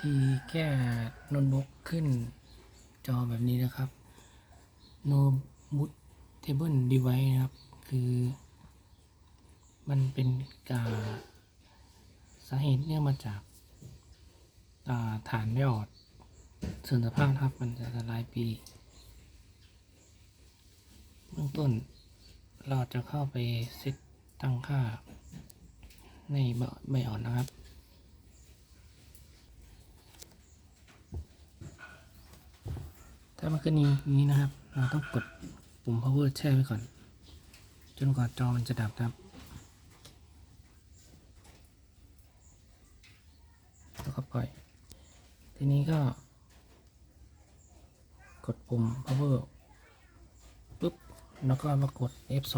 ธีแก้โน้ตบุ๊กขึ้นจอแบบนี้นะครับ no bootable device นะครับ คือ มันเป็นกาสาเหตุเนื่องมาจากาฐานไม่ออดเสื่อมสภาพครับมันจะละลายปีเบื้องต้นเราจะเข้าไปเซตตั้งค่าในใบอ่อนนะครับ ถ้ามันขึ้นอย่างนี้นะครับ เราต้องกดปุ่ม power แช่ไว้ก่อน จนกว่าจอมันจะดับครับแล้วก็ปล่อย ทีนี้ก็ กดปุ่ม power ปุ๊บ แล้วก็มากด F2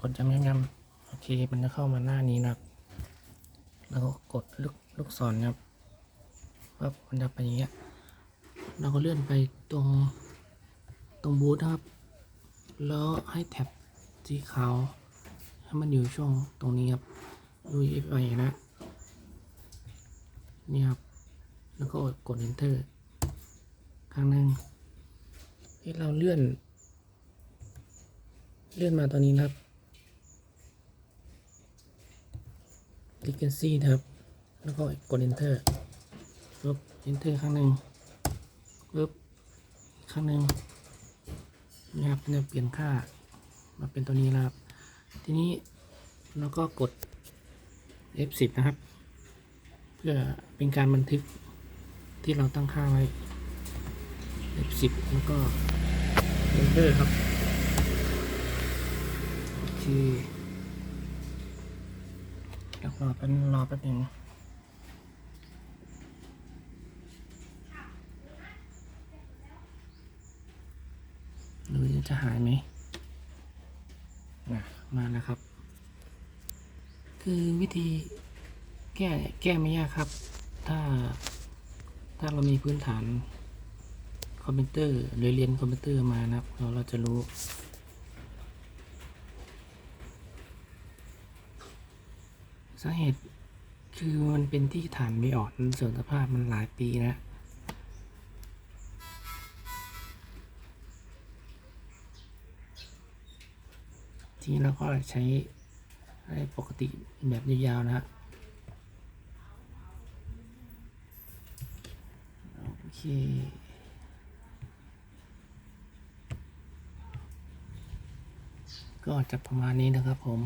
กดย้ำๆๆโอเค มันจะเข้ามาหน้านี้นะแล้วก็กดลูกลูกศรนะครับปั๊บมันจะไปอย่างเงี้ย เราก็เลื่อนไปตรงตรงบูธนะครับ แล้วให้แท็บสีขาวให้มันอยู่ช่วงตรงนี้ครับดู FI นะนี่ครับ แล้วก็กด enter ครั้งหนึ่งให้เราเลื่อน เลื่อนมาตอนนี้นะครับ frequency นะครับ แล้วก็กด enter ปุ๊บ enter ครั้งหนึ่ง ปุ๊บอีกครั้งหนึ่งนะครับจะเปลี่ยนค่ามาเป็นตัวนี้แล้วครับ ทีนี้เราก็กด F10 นะครับ เพื่อเป็นการบันทึกที่เราตั้งค่าไว้ F10 แล้วก็ Enter ครับ โอเคแล้วรอแป๊บนึงรอแป๊บนึงห รือจะหายไหมนะมาแล้วครับ คือวิธีแก้แก้ไม่ยากครับ ถ้าถ้าเรามีพื้นฐานคอมพิวเตอร์หรือเรียนคอมพิวเตอร์มานะครับ เราเราจะรู้ สาเหตุคือมันเป็นที่ฐานไม่ออดมันเสื่อมสภาพมันหลายปีแล้ว ทีนี้เราก็ใช้ให้ปกติแบบยาวๆนะฮะโอเคก็จะประมาณนี้นะครับผม